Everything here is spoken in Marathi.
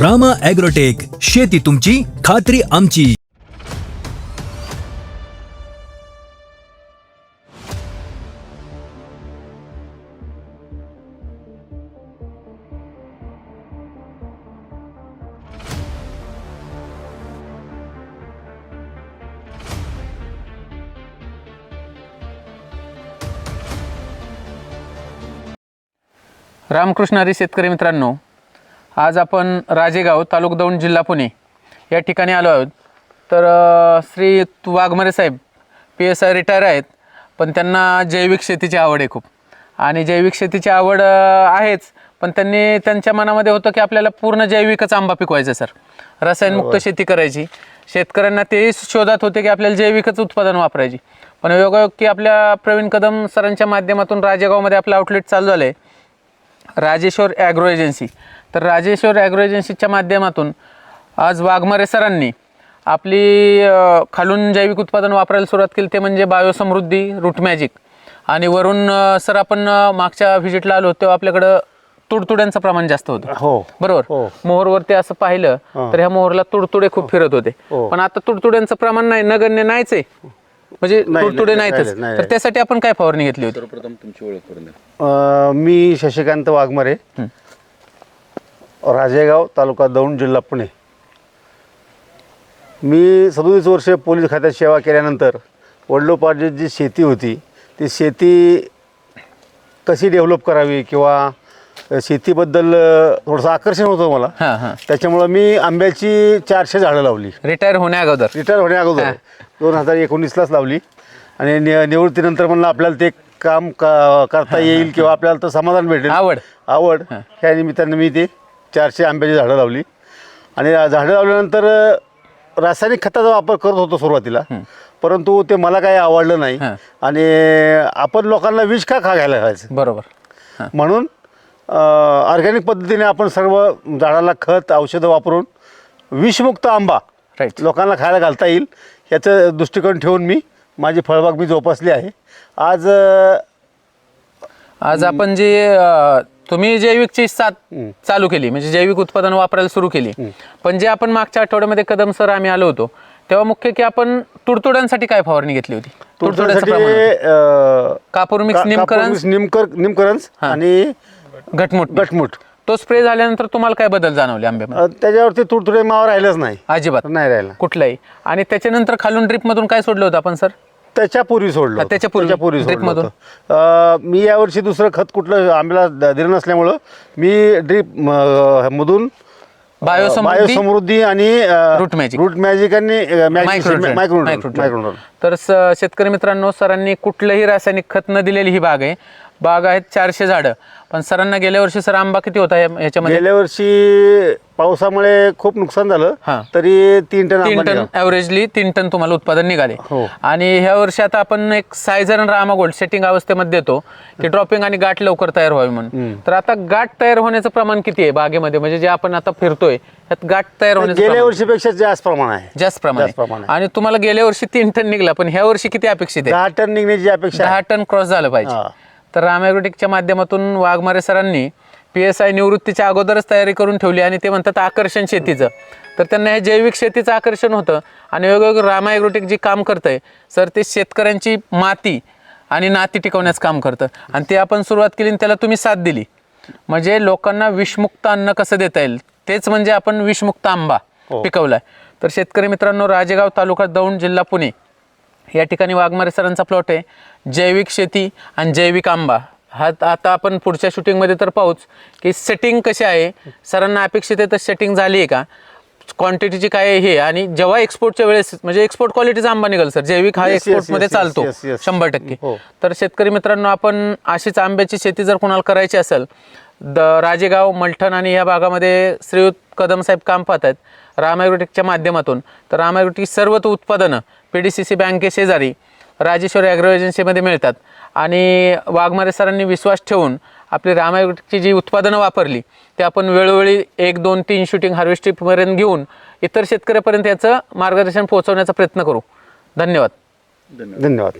रामा ॲग्रोटेक शेती तुमची खात्री आमची. रामकृष्ण हरी शेतकरी मित्रांनो आज आपण राजेगाव तालुका दौंड जिल्हा पुणे या ठिकाणी आलो आहोत. तर श्री वाघमारे साहेब पी एस आय रिटायर आहेत पण त्यांना जैविक शेतीची आवड आहे खूप. आणि जैविक शेतीची आवड आहेच पण त्यांनी त्यांच्या मनामध्ये होतं की आपल्याला पूर्ण जैविकच आंबा पिकवायचा सर. रसायनमुक्त शेती करायची. शेतकऱ्यांना तेही शोधात होते की आपल्याला जैविकच उत्पादन वापरायची. पण योगायोग की आपल्या प्रवीण कदम सरांच्या माध्यमातून राजेगावमध्ये आपलं आउटलेट चालू झालं आहे राजेश्वर ॲग्रो एजन्सी तर राजेश्वर ॲग्रो एजन्सीच्या माध्यमातून आज वाघमारे सरांनी आपली खालून जैविक उत्पादन वापरायला सुरुवात केली. ते म्हणजे बायोसमृद्धी रूट मॅजिक. आणि वरून सर आपण मागच्या व्हिजिटला आलो तेव्हा आपल्याकडं तुडतुड्यांचं प्रमाण जास्त होतं. हो. बरोबर? हो. मोहरवरती असं पाहिलं तर ह्या मोहरला तुडतुडे खूप फिरत होते. हो. पण आता तुडतुड्यांचं प्रमाण नाही नगण्य नाहीच आहे. म्हणजे तुडतुडे नाही, नाहीतच. नाही, नाही. तर त्यासाठी आपण काय फवारणी घेतली होती? मी शशिकांत वाघमारे. राजेगाव तालुका दौंड जिल्हा पुणे. मी सदोतीस वर्ष पोलीस खात्यात सेवा केल्यानंतर वडिलोपार्जित जी शेती होती. ती शेती कशी डेव्हलप करावी किंवा शेतीबद्दल थोडंसं आकर्षण होतं मला. हां हां. त्याच्यामुळं मी आंब्याची चारशे झाडं लावली. रिटायर होण्या अगोदर. रिटायर होण्या अगोदर. दोन हजार एकोणीसलाच लावली. आणि नि निवृत्तीनंतर म्हणलं आपल्याला ते काम का करता येईल किंवा आपल्याला तर समाधान भेटेल. आवड. आवड. ह्या निमित्तानं मी ते चारशे आंब्याची झाडं लावली. आणि झाडं लावल्यानंतर रासायनिक खताचा वापर करत होतो सुरुवातीला. परंतु ते मला काही आवडलं नाही. आणि आपण लोकांना विष का खा घ्यायला घालायचं बरोबर. म्हणून ऑर्गॅनिक पद्धतीने आपण सर्व झाडाला खत औषधं वापरून विषमुक्त आंबा राईट लोकांना खायला घालता येईल याचं दृष्टिकोन ठेवून मी माझी फळबाग मी जोपासली आहे. आज आज आपण जे तुम्ही जैविकची साथ चालू केली म्हणजे जैविक उत्पादन वापरायला सुरू केली. पण जे आपण मागच्या आठवड्यामध्ये कदम सर आम्ही आलो होतो तेव्हा मुख्य की आपण तुडतुड्यांसाठी काय फवारणी घेतली होती? अ, कापूर मिक्स कापूर निमकर निमकरंज आणि घटमुट गटमुट तो स्प्रे झाल्यानंतर तुम्हाला काय बदल जाणवले आंब्यामध्ये अ, त्याच्यावरती तुडतुडे मावा राहिलंच नाही. अजिबात. नाही राहिला. कुठलाही. आणि त्याच्यानंतर खालून ड्रिप मधून काय सोडलं होतं आपण सर? त्याच्यापूर्वी सोडलं. त्याच्यापूर्वी, त्याच्यापूर्वी सोडलं ड्रीपमधून? होतं. अ, मी यावर्षी दुसरं खत कुठलं आंब्याला द- दिलं नसल्यामुळं मी ड्रीप मधून बायोसमृद्धी बायोसमृद्धी आणि रूट मॅजिक. रूट मॅजिक आणि. मायक्रोड्रोन. तर स- शेतकरी मित्रांनो सरांनी कुठलंही रासायनिक खत न दिलेली ही बाग आहे बाग आहेत चारशे झाडं पण सरांना गेल्या वर्षी सर आंबा किती होता या- याच्यामध्ये गेल्या वर्षी पावसामुळे खूप नुकसान झालं हा. तरी तीन टन तीन आंबा टन निघाला. ॲव्हरेजली तीन टन तुम्हाला उत्पादन निघाले हो. आणि ह्या वर्षी आता आपण एक सायझर आणि रामा गोल्ड सेटिंग अवस्थेमध्ये देतो की ड्रॉपिंग आणि गाठ लवकर तयार व्हावी म्हणून तर आता गाठ तयार होण्याचं प्रमाण किती आहे बागेमध्ये म्हणजे जे आपण आता फिरतोय त्यात गाठ तयार होण्याचं गेल्या प्रमाण वर्षीपेक्षा जास्त प्रमाण आहे जास्त प्रमाण जास्त प्रमाण आहे. आहे. आणि तुम्हाला गेल्या वर्षी तीन टन निघला पण ह्या वर्षी किती अपेक्षित आहे दहा टन निघण्याची अपेक्षा दहा आहे. टन क्रॉस झालं पाहिजे हा. तर रामॅग्रोटिकच्या माध्यमातून वाघमारे सरांनी पी एस आय निवृत्तीच्या अगोदरच तयारी करून ठेवली आणि ते म्हणतात आकर्षण शेतीचं. तर त्यांना हे जैविक शेतीचं आकर्षण होतं आणि वेगवेगळं रामायग्रोटिक जे काम करतंय सर ते शेतकऱ्यांची माती आणि नाती टिकवण्याचं काम करतं. आणि ते आपण सुरुवात केली आणि त्याला तुम्ही साथ दिली. म्हणजे लोकांना विषमुक्त अन्न कसं देता येईल? तेच म्हणजे आपण विषमुक्त आंबा हो. पिकवलाय. तर शेतकरी मित्रांनो राजेगाव तालुका दौंड जिल्हा पुणे. या ठिकाणी वाघमारे सरांचा प्लॉट आहे. जैविक शेती आणि जैविक आंबा. हा आता आपण पुढच्या शूटिंगमध्ये तर पाहूच की सेटिंग कशी आहे. सरांना अपेक्षित आहे तर सेटिंग झाली आहे का? क्वांटिटीची काय आहे हे आणि जेव्हा एक्सपोर्टच्या वेळेस म्हणजे एक्सपोर्ट क्वालिटीचा आंबा निघाल सर जैविक हा एक्सपोर्टमध्ये चालतो. शंभर टक्के. हो. तर शेतकरी मित्रांनो आपण अशीच आंब्याची शेती जर कोणाला करायची असेल द राजेगाव मलठण आणि या भागामध्ये श्रीयुत कदम साहेब काम पाहत आहेत रामायग्रोटेकच्या माध्यमातून. तर रामायग्रोटेक सर्व तो उत्पादनं पी डी सी सी बँके शेजारी राजेश्वरी ॲग्रो एजन्सीमध्ये मिळतात. आणि वाघमारे सरांनी विश्वास ठेवून आपली रामायग्रोटेकची जी उत्पादनं वापरली ते आपण वेळोवेळी एक दोन तीन शूटिंग हार्वेस्टिंगपर्यंत घेऊन इतर शेतकऱ्यापर्यंत याचं मार्गदर्शन पोहोचवण्याचा प्रयत्न करू. धन्यवाद. धन्यवाद.